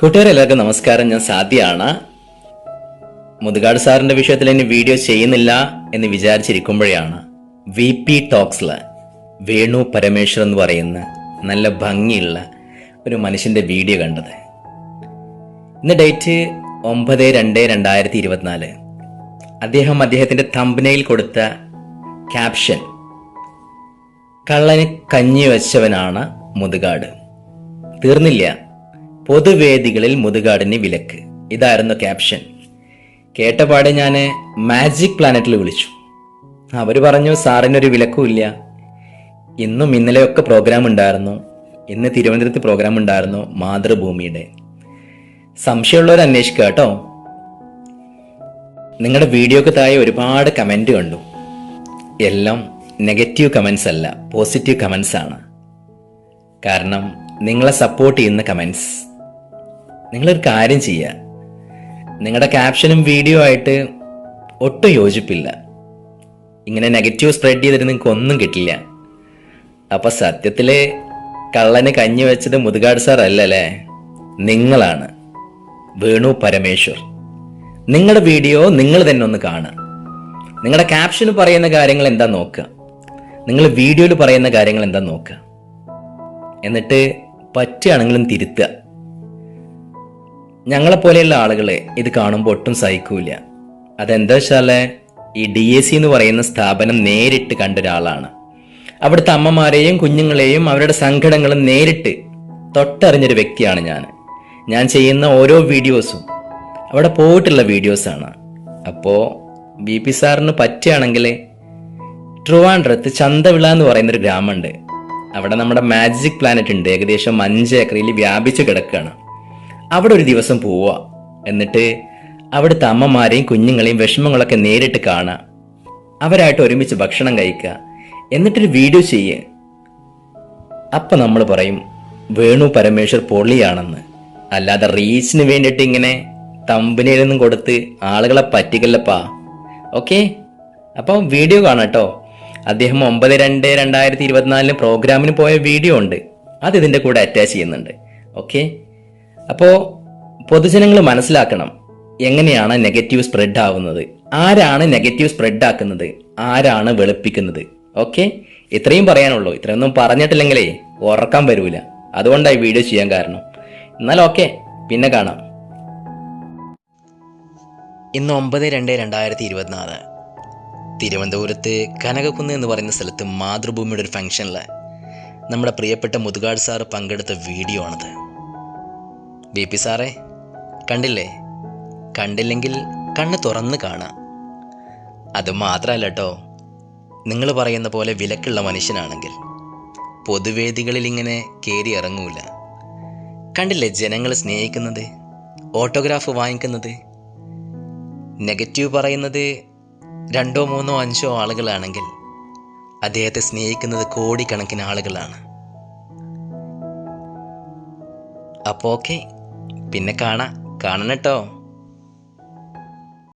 കൂട്ടുകാരെല്ലാവർക്കും നമസ്കാരം. ഞാൻ സാധ്യയാണ് മുതുകാട് സാറിന്റെ വിഷയത്തിൽ ഇനി വീഡിയോ ചെയ്യുന്നില്ല എന്ന് വിചാരിച്ചിരിക്കുമ്പോഴാണ് വി പി ടോക്സിൽ വേണു പരമേശ്വർ എന്ന് പറയുന്ന നല്ല ഭംഗിയുള്ള ഒരു മനുഷ്യന്റെ വീഡിയോ കണ്ടത്. ഇന്ന് ഡേറ്റ് ഒമ്പത് രണ്ട് രണ്ടായിരത്തി ഇരുപത്തിനാല്. അദ്ദേഹം അദ്ദേഹത്തിന്റെ തമ്പനയിൽ കൊടുത്ത ക്യാപ്ഷൻ കള്ളന് കഞ്ഞി വെച്ചവനാണ് മുതുകാട്. തീർന്നില്ല. പൊതുവേദികളിൽ മുതുകാടിന് വിലക്ക്. ഇതായിരുന്നു ക്യാപ്ഷൻ. കേട്ടപാടെ ഞാൻ മാജിക് പ്ലാനറ്റിൽ വിളിച്ചു. അവർ പറഞ്ഞു സാറിനൊരു വിലക്കുമില്ല ഇന്നും ഇന്നലെയൊക്കെ പ്രോഗ്രാം ഉണ്ടായിരുന്നു. ഇന്ന് തിരുവനന്തപുരത്ത് പ്രോഗ്രാം ഉണ്ടായിരുന്നു മാതൃഭൂമിയുടെ. സംശയമുള്ളവർ അന്വേഷിക്കുക കേട്ടോ. നിങ്ങളുടെ വീഡിയോക്ക് താഴെ ഒരുപാട് കമന്റ് കണ്ടു. എല്ലാം നെഗറ്റീവ് കമൻസ് അല്ല പോസിറ്റീവ് കമൻസ് ആണ്. കാരണം നിങ്ങളെ സപ്പോർട്ട് ചെയ്യുന്ന കമൻസ് നിങ്ങളൊരു കാര്യം ചെയ്യുക നിങ്ങളുടെ ക്യാപ്ഷനും വീഡിയോ ആയിട്ട് ഒട്ടും യോജിപ്പില്ല. ഇങ്ങനെ നെഗറ്റീവ് സ്പ്രെഡ് ചെയ്തിട്ട് നിങ്ങൾക്ക് ഒന്നും കിട്ടില്ല. അപ്പം സത്യത്തിൽ കള്ളന് കഞ്ഞി വെച്ചത് മുതുകാട് സാർ അല്ലല്ലേ? നിങ്ങളാണ്. വേണു പരമേശ്വർ. നിങ്ങളുടെ വീഡിയോ നിങ്ങൾ തന്നെ ഒന്ന് കാണുക. നിങ്ങളുടെ ക്യാപ്ഷന് പറയുന്ന കാര്യങ്ങൾ എന്താ നോക്കുക? നിങ്ങൾ വീഡിയോയിൽ പറയുന്ന കാര്യങ്ങൾ എന്താ നോക്കുക? എന്നിട്ട് പറ്റുകയാണെങ്കിലും തിരുത്തുക. ഞങ്ങളെപ്പോലെയുള്ള ആളുകളെ ഇത് കാണുമ്പോൾ ഒട്ടും സഹിക്കൂല. അതെന്താ വെച്ചാൽ ഈ ഡി എ സി എന്ന് പറയുന്ന സ്ഥാപനം നേരിട്ട് കണ്ട ഒരാളാണ് അവിടുത്തെ അമ്മമാരെയും കുഞ്ഞുങ്ങളെയും അവരുടെ സങ്കടങ്ങളും നേരിട്ട് തൊട്ടറിഞ്ഞൊരു വ്യക്തിയാണ് ഞാൻ. ഞാൻ ചെയ്യുന്ന ഓരോ വീഡിയോസും അവിടെ പോയിട്ടുള്ള വീഡിയോസാണ്. അപ്പോൾ ബി പി സാറിന് പറ്റുകയാണെങ്കിൽ ട്രിവാൻഡ്രത്ത് ചന്തവിള എന്ന് പറയുന്നൊരു ഗ്രാമമുണ്ട്. അവിടെ നമ്മുടെ മാജിക് പ്ലാനറ്റ് ഉണ്ട്. ഏകദേശം അഞ്ച് ഏക്കറിൽ വ്യാപിച്ച് കിടക്കുകയാണ്. അവിടെ ഒരു ദിവസം പോവുക. എന്നിട്ട് അവിടുത്തെ അമ്മമാരെയും കുഞ്ഞുങ്ങളെയും വിഷമങ്ങളൊക്കെ നേരിട്ട് കാണുക. അവരായിട്ട് ഒരുമിച്ച് ഭക്ഷണം കഴിക്കുക. എന്നിട്ടൊരു വീഡിയോ ചെയ്യുക അപ്പം നമ്മൾ പറയും വേണു പരമേശ്വർ പൊള്ളിയാണെന്ന് അല്ലാതെ റീച്ചിന് വേണ്ടിയിട്ട് ഇങ്ങനെ തമ്പനിയിലൊന്നും കൊടുത്ത് ആളുകളെ പറ്റിക്കല്ലപ്പാ. ഓക്കെ? അപ്പോൾ വീഡിയോ കാണാട്ടോ അദ്ദേഹം ഒമ്പത് രണ്ട് രണ്ടായിരത്തി ഇരുപത്തിനാലിന് പ്രോഗ്രാമിന് പോയ വീഡിയോ ഉണ്ട്. അത് ഇതിന്റെ കൂടെ അറ്റാച്ച് ചെയ്യുന്നുണ്ട്. ഓക്കെ? അപ്പോൾ പൊതുജനങ്ങൾ മനസ്സിലാക്കണം എങ്ങനെയാണ് നെഗറ്റീവ് സ്പ്രെഡ് ആവുന്നത്. ആരാണ് നെഗറ്റീവ് സ്പ്രെഡ് ആക്കുന്നത്? ആരാണ് വെളുപ്പിക്കുന്നത്? ഓക്കെ ഇത്രയും പറയാനുള്ളൂ. ഇത്രയൊന്നും പറഞ്ഞിട്ടില്ലെങ്കിലേ ഉറക്കാൻ വരൂല. അതുകൊണ്ടായി വീഡിയോ ചെയ്യാൻ കാരണം. എന്നാൽ ഓക്കെ പിന്നെ കാണാം. ഇന്ന് ഒമ്പത് രണ്ട് രണ്ടായിരത്തി ഇരുപത്തിനാല് തിരുവനന്തപുരത്ത് കനകക്കുന്ന് എന്ന് പറയുന്ന സ്ഥലത്ത് മാതൃഭൂമിയുടെ ഒരു ഫംഗ്ഷനിൽ നമ്മുടെ പ്രിയപ്പെട്ട മുതുകാട് സാറ് പങ്കെടുത്ത വീഡിയോ ആണത്. ബി പി സാറേ കണ്ടില്ലേ? കണ്ടില്ലെങ്കിൽ കണ്ണ് തുറന്ന് കാണാം. അത് മാത്രമല്ല കേട്ടോ നിങ്ങൾ പറയുന്ന പോലെ വിലക്കുള്ള മനുഷ്യനാണെങ്കിൽ പൊതുവേദികളിൽ ഇങ്ങനെ കയറി ഇറങ്ങൂല. കണ്ടില്ലേ ജനങ്ങൾ സ്നേഹിക്കുന്നത് ഓട്ടോഗ്രാഫ് വാങ്ങിക്കുന്നത്? നെഗറ്റീവ് പറയുന്നത് രണ്ടോ മൂന്നോ അഞ്ചോ ആളുകളാണെങ്കിൽ അദ്ദേഹത്തെ സ്നേഹിക്കുന്നത് കോടിക്കണക്കിന് ആളുകളാണ്. അപ്പോൾ ഓക്കെ. പിന്നെ കാണാം. കാണണം